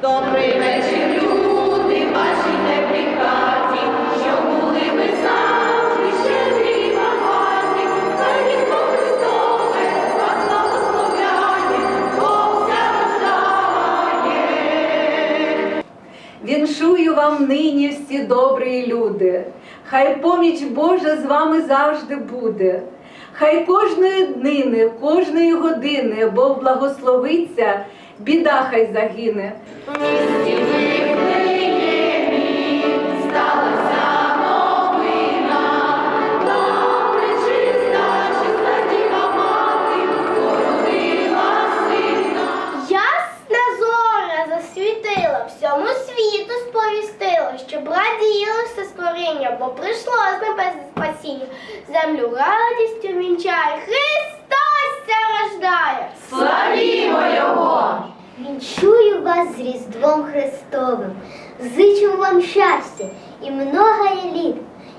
Добрий вечір, люди, ваші теплі що були ви завжди щедрі багаті, Різдво Христове вас благословляє. Віншую вам нині всі добрі люди. Хай поміч Божа з вами завжди буде. Хай кожної днини, кожної години Бог благословиться, біда хай загине. Щоб раділо все створіння, бо прийшло з небес спасіння. Землю радістю вінчає, Христос рождає. Вінчую вас з Різдвом Христовим, зичу вам щастя і много літ,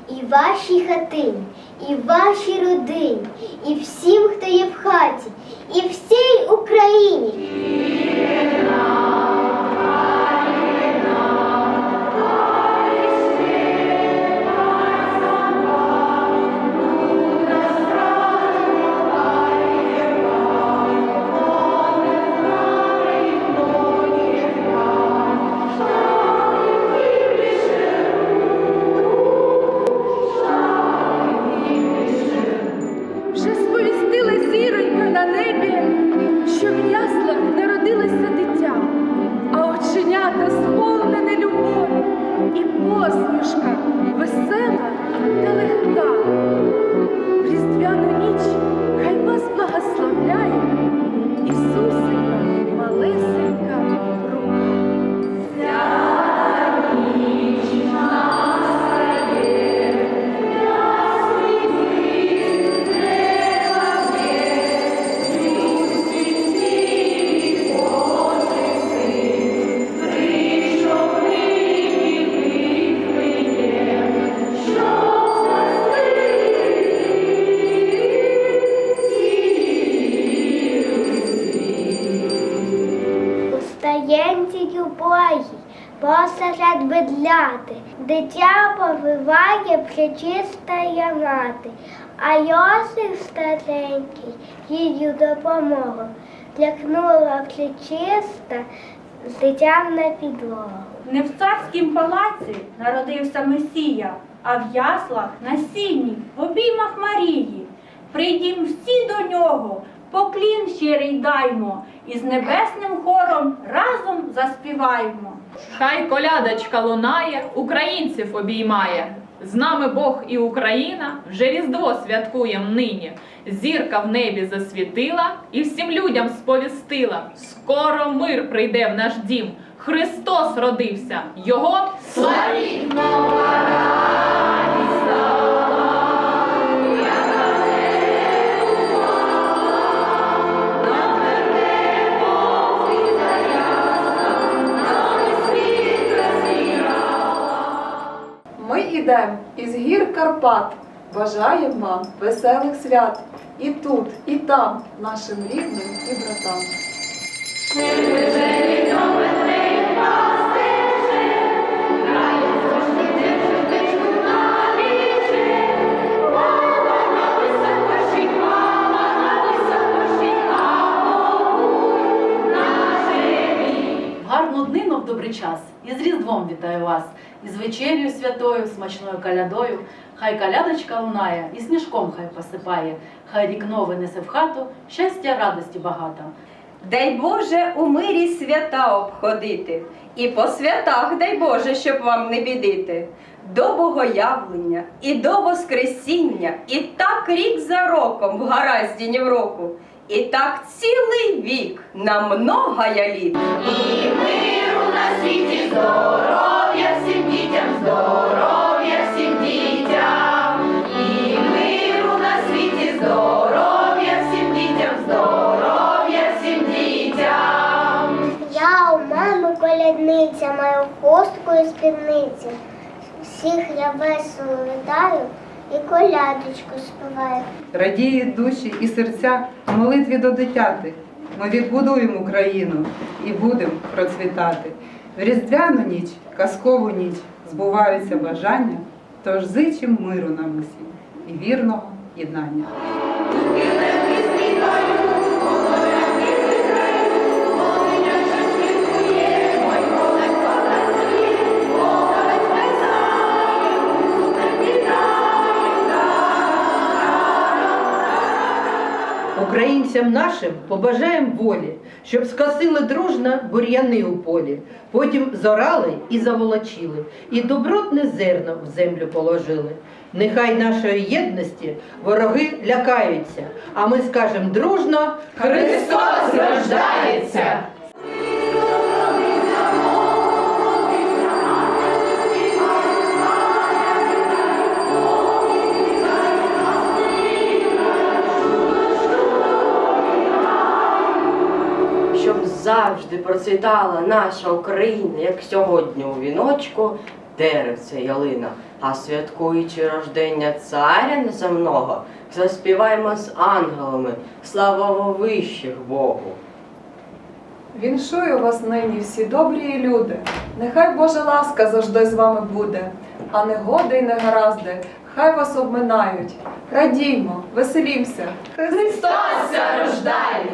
і вашій хатині, і вашій родині, і всім, хто є в хаті, і всій Україні. Посеред бедляти, дитя повиває пречистая мати, а Йосиф старенький її допомогу клякнула пречиста з дитям на підлогу. Не в царськім палаці народився Месія, а в яслах на сіні, в обіймах Марії. Прийдім всі до нього, поклін щирий даймо, і з небесним хором разом заспіваймо. Хай колядочка лунає, українців обіймає. З нами Бог і Україна вже Різдво святкуєм нині. Зірка в небі засвітила і всім людям сповістила. Скоро мир прийде в наш дім. Христос родився, Його Ми йдемо із гір Карпат. Бажаємо вам веселих свят і тут, і там, нашим рідним і братам. Гарну днину в добрий час. І з Різдвом вітаю вас. І з вечерю святою, смачною калядою. Хай калядочка лунає, і сніжком хай посипає. Хай рік новий несе в хату, щастя, радості багато. Дай Боже у мирі свята обходити, і по святах дай Боже, щоб вам не бідити. До Богоявлення і до Воскресіння, і так рік за роком в гаразді ні в року, і так цілий вік на многая літ. І миру на світі здоров'я колядниця, маю хустку і спідницю. Всіх я весело вітаю і колядочку співаю. радіють душі і серця в молитві до дитяти. ми відбудуємо Україну і будемо процвітати. В різдвяну ніч, казкову ніч збуваються бажання, тож зичим миру нам усім і вірного єднання. Українцям нашим побажаєм волі, щоб скосили дружно бур'яни у полі, потім зорали і заволочили, і добротне зерно в землю положили. Нехай нашої єдності вороги лякаються, а ми скажемо дружно Христос рождається! Завжди процвітала наша Україна, як сьогодні у віночку, деревце ялина, а святкуючи рождення царя неземного, заспіваємо з ангелами слава вищих Богу. Віншую вас нині всі добрі люди. Нехай Божа ласка завжди з вами буде, а негоди й негаразди, хай вас обминають. Радіймо, веселімся. Христос рождає!